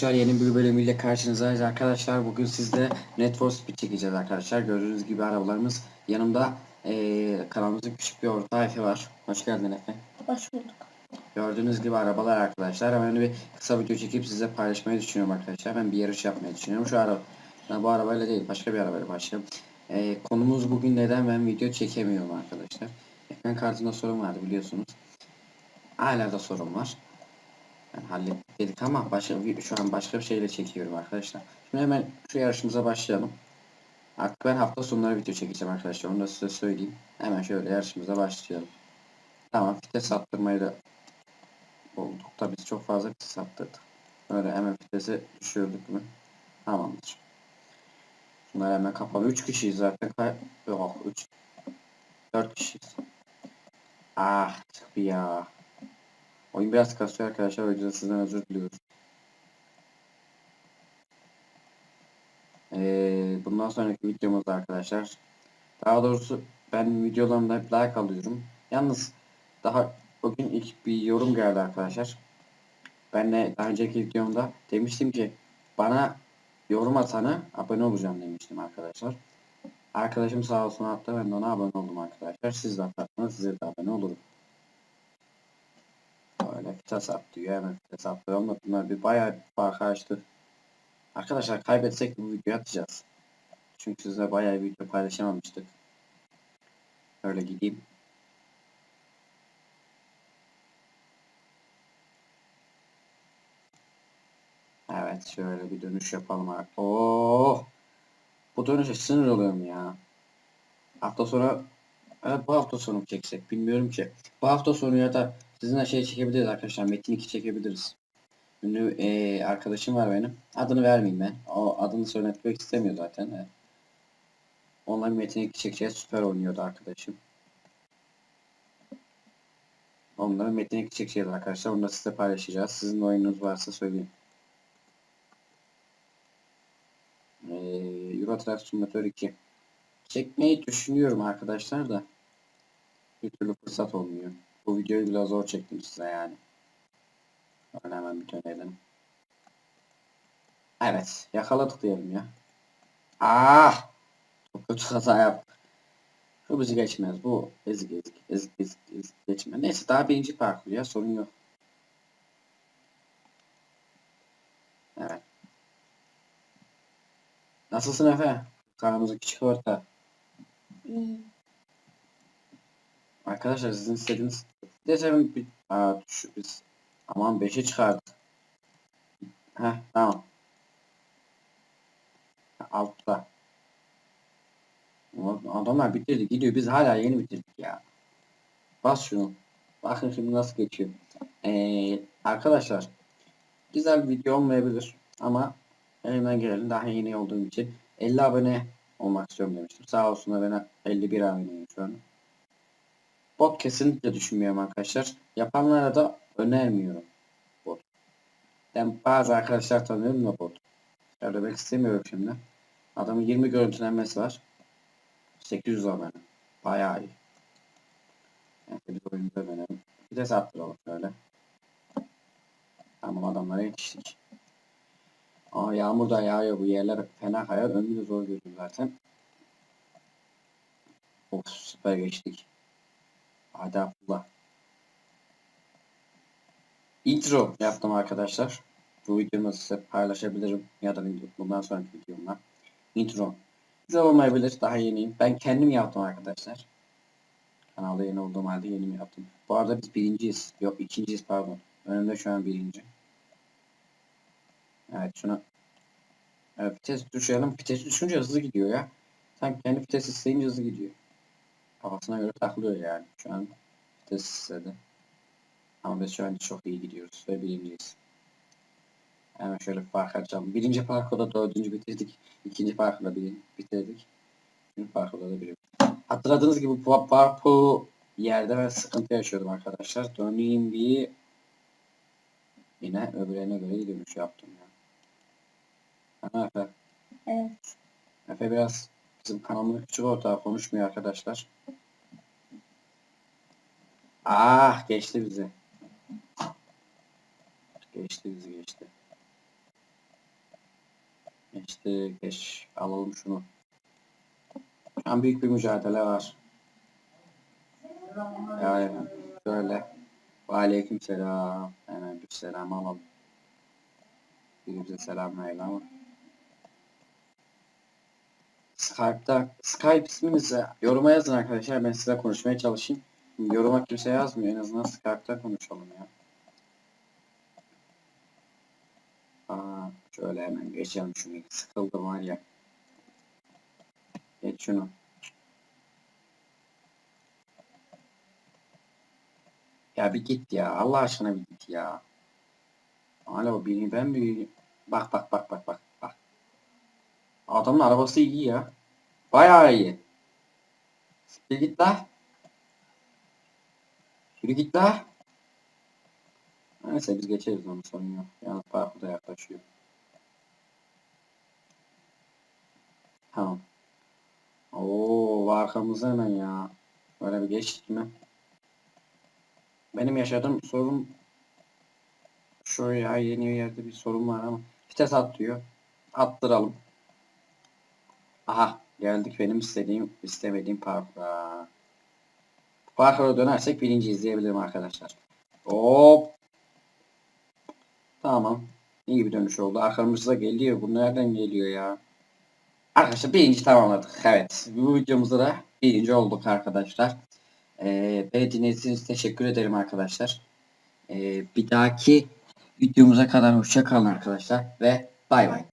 arkadaşlar yeni bir bölümüyle karşınızdayız arkadaşlar. Bugün sizde Net for Speed çekeceğiz arkadaşlar. Gördüğünüz gibi arabalarımız yanımda eee kanalımızın küçük bir orta Efe var. Hoş geldin Efe. Hoş bulduk. Gördüğünüz gibi arabalar arkadaşlar. Hemen bir kısa video çekip size paylaşmayı düşünüyorum arkadaşlar. Ben bir yarış yapmayı düşünüyorum. Şu araba, ben bu arabayla değil başka bir arabayla başlayalım. Eee, konumuz bugün neden ben video çekemiyorum arkadaşlar. Ekran kartında sorun vardı biliyorsunuz. Hala da sorun var. Ben hallettik dedik ama başka bir, şu an başka bir şeyle çekiyorum arkadaşlar. Şimdi hemen şu yarışımıza başlayalım. Artık ben hafta sonları video çekeceğim arkadaşlar. Onu da size söyleyeyim. Hemen şöyle yarışımıza başlayalım. Tamam vites attırmayı da bulduk da biz çok fazla vites attırdık. Böyle hemen vitesi düşürdük mü? Tamamdır. Bunları hemen kapalı. 3 kişiyiz zaten. Kay Yok 3 4 kişiyiz. Ah çıktı ya. Oyun biraz kasıyor arkadaşlar. O yüzden sizden özür diliyorum. Ee, bundan sonraki videomuzda arkadaşlar. Daha doğrusu ben videolarımda hep like alıyorum. Yalnız daha bugün ilk bir yorum geldi arkadaşlar. Ben de daha önceki videomda demiştim ki bana yorum atana abone olacağım demiştim arkadaşlar. Arkadaşım sağ olsun attı ben de ona abone oldum arkadaşlar. Siz de atarsanız size de abone olurum. At diyor. Hemen atlıyor ama bunlar bir bayağı bir fark açtı. Arkadaşlar kaybetsek bu videoyu atacağız. Çünkü size bayağı bir video paylaşamamıştık. Öyle gideyim. Evet şöyle bir dönüş yapalım artık. Oo! Bu dönüşe sinir oluyorum ya. Hafta sonra evet bu hafta sonu çeksek bilmiyorum ki. Bu hafta sonu ya da sizinle şey çekebiliriz arkadaşlar. Metin 2 çekebiliriz. Ünlü eee, arkadaşım var benim. Adını vermeyeyim ben. O adını söyletmek istemiyor zaten. Evet. Onunla Metin 2 çekeceğiz. Süper oynuyordu arkadaşım. Onları Metin 2 çekeceğiz arkadaşlar. Onu da size paylaşacağız. Sizin oyununuz varsa söyleyin. Ee, Euro Truck Simulator 2. Çekmeyi düşünüyorum arkadaşlar da. Bir türlü fırsat olmuyor. Bu videoyu biraz zor çektim size yani. Öyle hemen bir dönelim. Evet. Yakaladık diyelim ya. Ah! Çok kötü hata yaptık. Bu bizi geçmez. Bu ezik ezik ezik ezik ezik geçmez. Neyse daha birinci parkur ya sorun yok. Evet. Nasılsın Efe? Kanalımızın küçük orta. İyi. Arkadaşlar sizin istediğiniz Neyse bir Aa, şu biz aman 5'e çıkardık. Heh tamam. Altta. Adamlar bitirdi gidiyor biz hala yeni bitirdik ya. Bas şunu. Bakın şimdi nasıl geçiyor. Ee, arkadaşlar güzel bir video olmayabilir ama elimden gelenin daha yeni olduğum için 50 abone olmak istiyorum demiştim. Sağ olsunlar bana 51 aboneyim şu an. Bot kesinlikle düşünmüyorum arkadaşlar. Yapanlara da önermiyorum bot. Ben bazı arkadaşlar tanıyorum da bot. Söylemek istemiyorum şimdi. Adamın 20 görüntülenmesi var. 800 abone. Bayağı iyi. Yani biz oyunda dönelim. Bir de saptıralım şöyle. Tamam adamlara yetiştik. Aa yağmur da yağıyor bu yerler fena kayar. Önümü de zor görüyorum zaten. Of süper geçtik. Hadi Abdullah. Intro yaptım arkadaşlar. Bu videomu size paylaşabilirim ya da bundan sonraki videomda. Intro. Güzel olmayabilir. Daha yeniyim. Ben kendim yaptım arkadaşlar. Kanalda yeni olduğum halde yeni yaptım. Bu arada biz birinciyiz. Yok ikinciyiz pardon. Önümde şu an birinci. Evet şuna Evet vites düşürelim. Vites düşünce hızlı gidiyor ya. Sanki kendi vites isteyince hızlı gidiyor. Kafasına göre takılıyor yani. Şu an vites istedi. Ama biz şu an çok iyi gidiyoruz ve birinciyiz. Hemen şöyle fark açalım. Birinci parkurda dördüncü bitirdik. İkinci parkurda bir bitirdik. Üçüncü parkurda da bir. Hatırladığınız gibi bu parkur yerde ben sıkıntı yaşıyordum arkadaşlar. Döneyim bir yine öbürlerine göre dönüş yaptım ya. Ana Efe. Evet. Efe biraz bizim kanalımın küçük ortağı konuşmuyor arkadaşlar. Ah geçti bizi. Geçti bizi geçti. Geçti. Geç. Alalım şunu. Şu an büyük bir mücadele var. Yani şöyle. Aleyküm selam. Hemen bir selam alalım. Birbirimize selam verelim ama. Skype'da Skype isminizi yoruma yazın arkadaşlar. Ben size konuşmaya çalışayım. Yoruma kimse yazmıyor. En azından Skype'da konuşalım ya. Aa, şöyle hemen geçelim şunu. Sıkıldım var ya. Geç şunu. Ya bir git ya. Allah aşkına bir git ya. Hala o beni ben bak bak bak bak bak bak. Adamın arabası iyi ya. Bayağı iyi. Yürü git la. Yürü git la. Neyse biz geçeriz onu sorun yok. Yalnız parkur da yaklaşıyor. Tamam. Oo arkamızda hemen ya. Böyle bir geçtik mi? Benim yaşadığım sorun şu ya yeni yerde bir sorun var ama vites atlıyor. Attıralım. Aha geldik benim istediğim istemediğim parkura. Parkura dönersek birinci izleyebilirim arkadaşlar. Hop. Tamam. İyi bir dönüş oldu. Arkamızda geliyor. Bu nereden geliyor ya? Arkadaşlar birinci tamamladık. Evet. Bu videomuzda da birinci olduk arkadaşlar. Ee, beni için teşekkür ederim arkadaşlar. Ee, bir dahaki videomuza kadar hoşça kalın arkadaşlar ve bay bay.